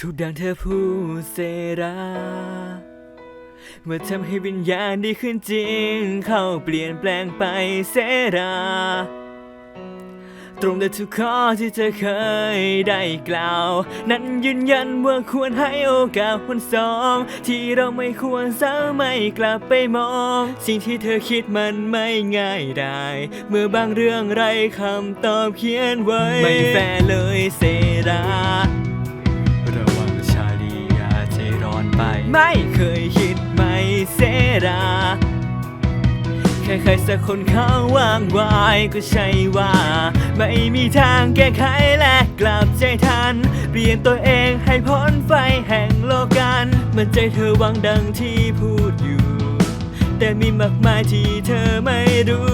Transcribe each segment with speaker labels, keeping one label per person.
Speaker 1: ทุกดังเธอพูดเซราว่าทำให้วิญญาณดีขึ้นจริง เข้าเปลี่ยนแปลงไปเซรา ตรงแต่ทุกข้อที่เธอเคยได้กล่าว นั้นยืนยันว่าควรให้โอกาสคนสอง ที่เราไม่ควรสาไม่กลับไปมอง สิ่งที่เธอคิดมันไม่ง่ายได้ เมื่อบางเรื่องไรคำตอบเขียนไว้ ไม่แฟร์เลยเซรา ไม่เคยคิดไหมเซราแค่ใครสักคนเขาว่างวายก็ใช่ว่า ไม่มีทางแก้ไขและกลับใจทัน เปลี่ยนตัวเองให้พ้นไฟแห่งโลกันมันใจเธอวังดังที่พูดอยู่ แต่มีมากมายที่เธอไม่รู้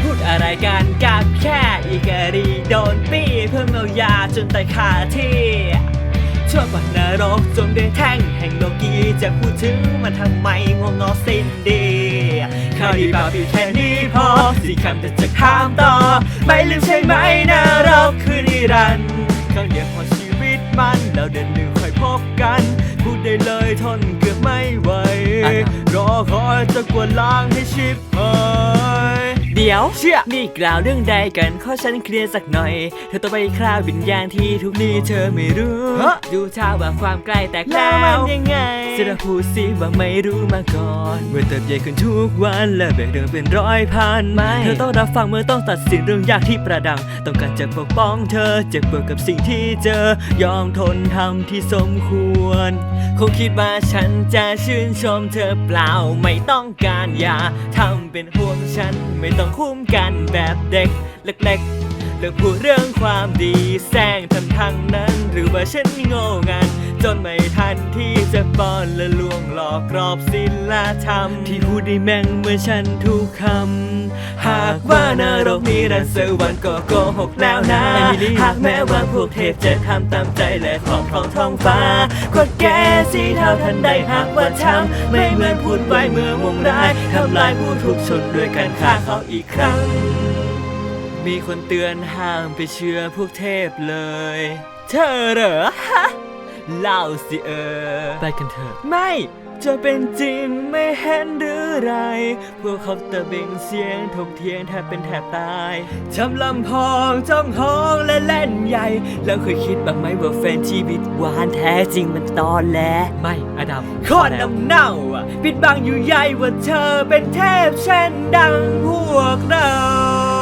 Speaker 1: พูดอะไรกันกับแค่อีกาดีโดนปี้เพื่อเมายาจนตายคาที่ ชั่วกว่านรกจงได้แท่งแห่งโลกีจะพูดถึงมันทำไมงงงอสิ้นดีข่าวดีบาปีแค่นี้พอสี่คำแต่จะข้ามต่อ ไม่ลืมใช่ไหมนรกคือนิรันดร์ครั้งเดียวพอชีวิตมันแล้วเดินหนึ่งค่อยพบกัน พูดได้เลยทนเกือบไม่ไหวรอคอยจะกวนล้างให้ชิบหายเดี๋ยว เชื่อนี่กล่าวเรื่องใดกันขอฉันเคลียร์สักหน่อย เธอต้องไปคราววิญญาณที่ทุกนี้เธอไม่รู้ดูท่าว่าความใกล้แตกแล้วมันยังไงจะได้พูดสิว่าไม่รู้มาก่อนเมื่อเติบใหญ่ขึ้นทุกวันและแบ่งเรื่องเป็นร้อยพันไม่เธอต้องรับฟังเมื่อต้องตัดสินเรื่องยากที่ประดัง ต้องการจะปกป้องเธอเจ็บปวดกับสิ่งที่เจอยอมทนทำที่สมควร คงคิดว่าฉันจะชื่นชมเธอเปล่าไม่ต้องการอย่าทำเป็นห่วงฉันไม่ต้องคุ้มกันแบบเด็กเล็กๆเลิกพูดเรื่องความดีแซงทำทางนั้น หรือว่าฉันโง่งัน จนไม่ทันที่จะป้อนและลวงหลอกกรอบศิลธรรม ที่พูดได้แม่งเมื่อฉันทุกคำ หากว่านรกนี้รันสวรรค์ก็โกหกแล้วนะ หากแม้ว่าพวกเทพจะทำตามใจและครอบครองท้องฟ้ากดแก้สีเท่าทันใดหากว่าทำไม่เหมือนพูดไว้เมื่อวงร้ายทำลายผู้ถูกชนด้วยการฆ่าเขาอีกครั้ง มีคนเตือนห้ามไปเชื่อพวกเทพเลย เธอเหรอฮะ เล่าสิเออ ไปกันเถอะ ไม่ จะเป็นจริงไม่เห็นหรือไร พวกเขาตะเบงเสียงถกเถียงแทบเป็นแทบตายจำลำพองจ้องห้องและเล่นใหญ่ แล้วเคยคิดบ้างไหมว่าแฟนชีวิตหวานแท้จริงมันตอนแหล
Speaker 2: ไม่อดัม
Speaker 1: ข้อน้ำเน่าอะปิดบังอยู่ใหญ่ว่าเธอเป็นเทพเช่นดังพวกเรา